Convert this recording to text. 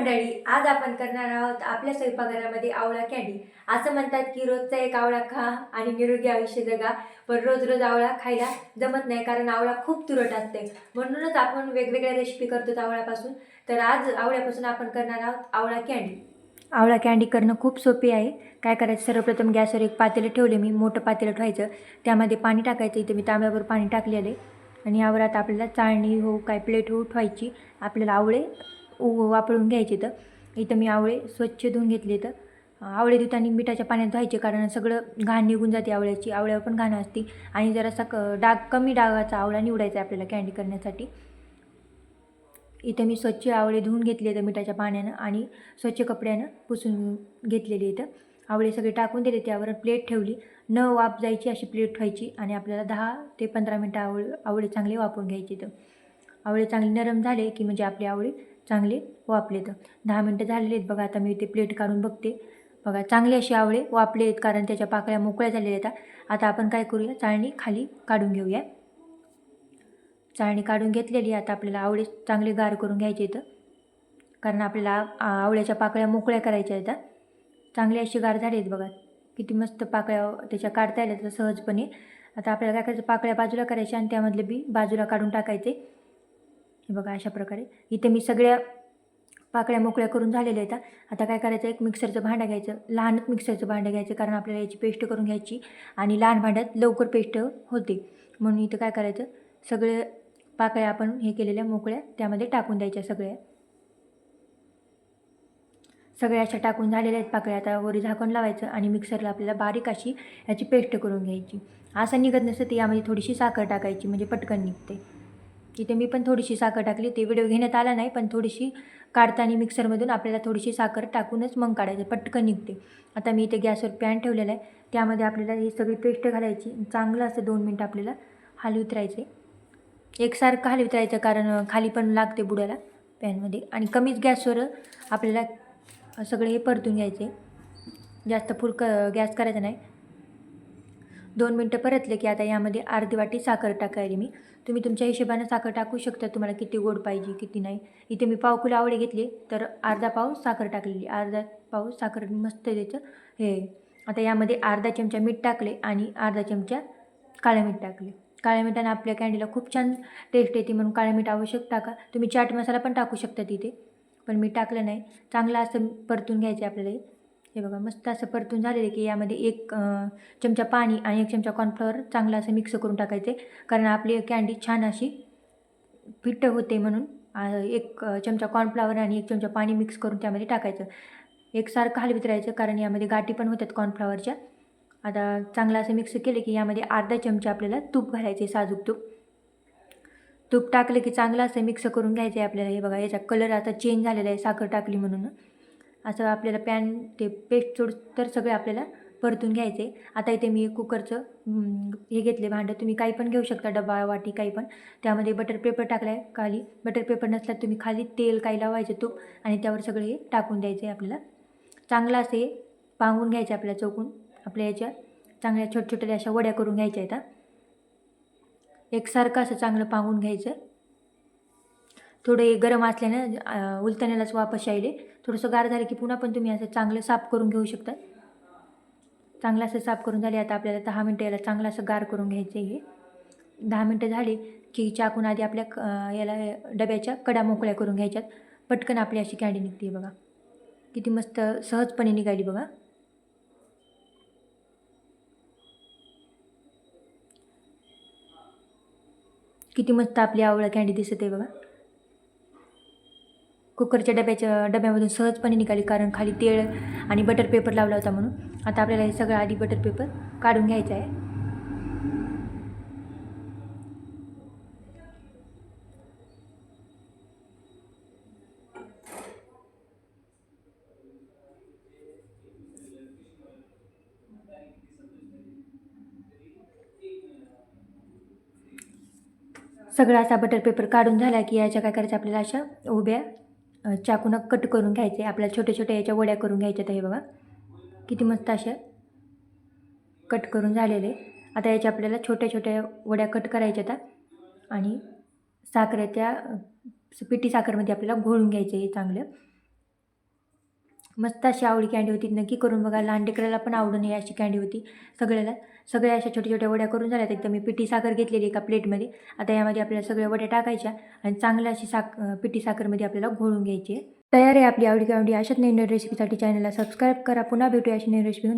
मंडळी आज आपण करणार आहोत आपल्या स्वयंपाकघरामध्ये आवळा कॅडी असं म्हणतात की रोजचा एक आवळा खा आणि निरोगी आयुष्य जगा. पण रोज रोज आवळा खायला जमत नाही कारण आवळा खूप तुरट असते. म्हणूनच आपण वेगवेगळ्या रेसिपी करतो आवळ्यापासून. तर आज आवळ्यापासून आपण करणार आहोत आवळा कॅडी आवळा कॅन्डी करणं खूप सोपी आहे. काय करायचं? सर्वप्रथम गॅसवर एक पातेलं ठेवले मी. मोठं पातेलं ठेवायचं. त्यामध्ये पाणी टाकायचं. इथे मी तांब्यावर पाणी टाकलेलं आहे. आणि यावर आता आपल्याला चाळणी हो काय प्लेट हो ठेवायची. आपल्याला आवळे उ- वापरून घ्यायचे तर. इथं मी आवळे स्वच्छ धुवून घेतले तर. आवळे धुताना मिठाच्या पाण्यात धुवायचे कारण सगळं घाण निघून जाते आवळ्याची. आवळ्यावर पण घाण असते. आणि जरासा क डाग कमी डागाचा आवळा निवडायचा आहे आपल्याला कॅन्डी करण्यासाठी. इथं मी स्वच्छ आवळे धुवून घेतले तर मिठाच्या पाण्यानं आणि स्वच्छ कपड्यानं पुसून घेतलेले इथं. आवळे सगळे टाकून दिले त्यावर प्लेट ठेवली. न वाफ जायची अशी प्लेट ठेवायची आणि आपल्याला दहा ते पंधरा मिनटं आवळ आवळे चांगले वापरून घ्यायचे तर आवळे चांगले नरम झाले की म्हणजे आपले आवळे चांगले वापले तर दहा मिनटं झालेले आहेत बघा आता मी ते प्लेट काढून बघते. बघा चांगले असे आवळे वापले आहेत कारण त्याच्या पाकळ्या मोकळ्या झालेल्या आहेत. आता आपण काय करूया? चाळणी खाली काढून घेऊया. चाळणी काढून घेतलेली आता आपल्याला आवळे चांगले गार करून घ्यायचे इथं कारण आपल्याला आवळ्याच्या पाकळ्या मोकळ्या करायच्या आहेत. चांगली चांगले असे गार झाले आहेत बघा. किती मस्त पाकळ्या त्याच्या काढता येतात सहजपणे. आता आपल्याला काय करायचं? पाकळ्या बाजूला करायच्या आणि त्यामधले बी बाजूला काढून टाकायचे. हे बघा अशा प्रकारे. इथे मी सगळ्या पाकळ्या मोकळ्या करून झालेल्या आहेत. आता काय करायचं? एक मिक्सरचं भांडं घ्यायचं. लहानच मिक्सरचं भांडं घ्यायचं कारण आपल्याला याची पेस्ट करून घ्यायची आणि लहान भांड्यात लवकर पेस्ट होते. म्हणून इथं काय करायचं? सगळे पाकळ्या आपण हे केलेल्या मोकळ्या त्यामध्ये टाकून द्यायच्या सगळ्या. सगळ्या अशा टाकून झालेल्या आहेत पाकळ्या. आता वरी झाकण लावायचं आणि मिक्सरला आपल्याला बारीक अशी याची पेस्ट करून घ्यायची. असं निघत नसतं ते यामध्ये थोडीशी साखर टाकायची म्हणजे पटकन निघते. इथे मी पण थोडीशी साखर टाकली. ते व्हिडिओ घेण्यात आला नाही पण थोडीशी काढताना मिक्सरमधून आपल्याला थोडीशी साखर टाकूनच मग काढायचं. पटकन निघते. आता मी इथे गॅसवर पॅन ठेवलेला आहे. त्यामध्ये आपल्याला ही सगळी पेस्ट घालायची. चांगलं असं दोन मिनटं आपल्याला हलवत राहायचे एकसारखं हलवत राहायचं कारण खाली पण लागते बुडाला पॅनमध्ये आणि कमीच गॅसवर आपल्याला सगळे हे परतून घ्यायचे. जास्त फुल क गॅस करायचा नाही. दोन मिनटं परतले की आता यामध्ये अर्धी वाटी साखर टाकायची मी. तुम्ही तुमच्या हिशोबानं साखर टाकू शकता तुम्हाला किती गोड पाहिजे किती नाही. इथे मी पाव किलो आवडे घेतले तर अर्धा पाव साखर टाकलेली अर्धा पाव साखर मस्त त्याचं हे आता यामध्ये अर्धा चमचा मीठ टाकले आणि अर्धा चमचा काळं मीठ टाकले. काळ्या मिठाने आपल्या कॅन्डीला खूप छान टेस्ट येते म्हणून काळ्या मीठ आवश्यक टाका. तुम्ही चाट मसाला पण टाकू शकता तिथे पण मी टाकलं नाही. चांगलं असं परतून घ्यायचं आहे आपल्याला हे. बघा मस्त असं परतून झालेलं आहे की यामध्ये एक चमचा पाणी आणि एक चमचा कॉर्नफ्लॉवर चांगलं असं मिक्स करून टाकायचे. कारण आपली कॅन्डी छान अशी फिट्ट होते म्हणून एक चमचा कॉर्नफ्लॉवर आणि एक चमचा पाणी मिक्स करून त्यामध्ये टाकायचं. एकसारखं हलवीत राहायचं कारण यामध्ये गाठी पण होतात कॉर्नफ्लॉवरच्या आता चांगलं असं मिक्स केलं की यामध्ये अर्धा चमचा आपल्याला तूप घालायचे साजूक तूप. तूप टाकलं की चांगलं असं मिक्स करून घ्यायचं आहे आपल्याला. हे बघा याचा कलर आता चेंज झालेला आहे साखर टाकली म्हणून. असं आपल्याला पॅन ते पेस्ट सोड तर सगळे आपल्याला परतून घ्यायचे आता इथे मी कुकरचं हे घेतले भांडं. तुम्ही काही पण घेऊ शकता डबा वाटी काही पण. त्यामध्ये बटर पेपर टाकला आहे खाली. बटर पेपर नसला तुम्ही खाली तेल काही लावायचं तूप आणि त्यावर सगळे हे टाकून द्यायचे आपल्याला. चांगलं असे पांगून घ्यायचे आपल्याला चौकून. आपल्या याच्या चांगल्या छोट्या छोट्या अशा वड्या करून घ्यायच्या आहेत एकसारखं असं चांगलं पांगून घ्यायचं. थोडे गरम असल्यानं अं, उलटण्यालाच वापस यायले. थोडंसं गार झालं की पुन्हा पण तुम्ही असं चांगलं साफ करून घेऊ शकता. चांगलं असं साफ करून झाले आता आपल्याला दहा मिनटं याला चांगलं असं गार करून घ्यायचं आहे हे. दहा मिनटं झाली की चाकून आधी आपल्या क- याला डब्याच्या कडा मोकळ्या करून घ्यायच्यात. पटकन आपली अशी कॅन्डी निघते बघा. किती मस्त सहजपणे निघाली बघा. किती मस्त आपली आवळा कॅन्डी दिसत आहे बघा. कुकरच्या डब्याच्या डब्यामधून सहजपणे निघाली कारण खाली तेळ आणि बटर पेपर लावला होता म्हणून. आता आपल्याला हे सगळं आधी बटर पेपर काढून घ्यायचं आहे. सगळा असा बटर पेपर काढून झाला की याच्या काय करायचं आपल्याला अशा उभ्या चाकूनं कट करून घ्यायचे. आपल्याला छोट्या छोट्या याच्या वड्या करून घ्यायच्या हे बघा. किती मस्त अशा कट करून झालेले. आता याच्या आपल्याला छोट्या छोट्या वड्या कट करायच्या आता. आणि साखरेच्या पिठी साखरमध्ये आपल्याला घोळून घ्यायचं हे चांगलं. मस्त अशी आवडी कँडी होती. नक्की करून बघा. लहान लेकराला पण आवडून ही अशी कँडी होती. सगळ्याला. सगळ्या अशा छोट्या छोट्या वड्या करून झाल्या एकदम मी पिठी साखर घेतलेली एका प्लेटमध्ये. आता यामध्ये आपल्याला सगळ्या वड्या टाकायच्या आणि चांगल्या अशी साख पिठी साखरमध्ये आपल्याला घोळून घ्यायची तयार आहे आपली आवडी कावडी अशाच नवीन रेसिपीसाठी चॅनलला सबस्क्राईब करा. पुन्हा भेटूया अशी नवीन रेसिपी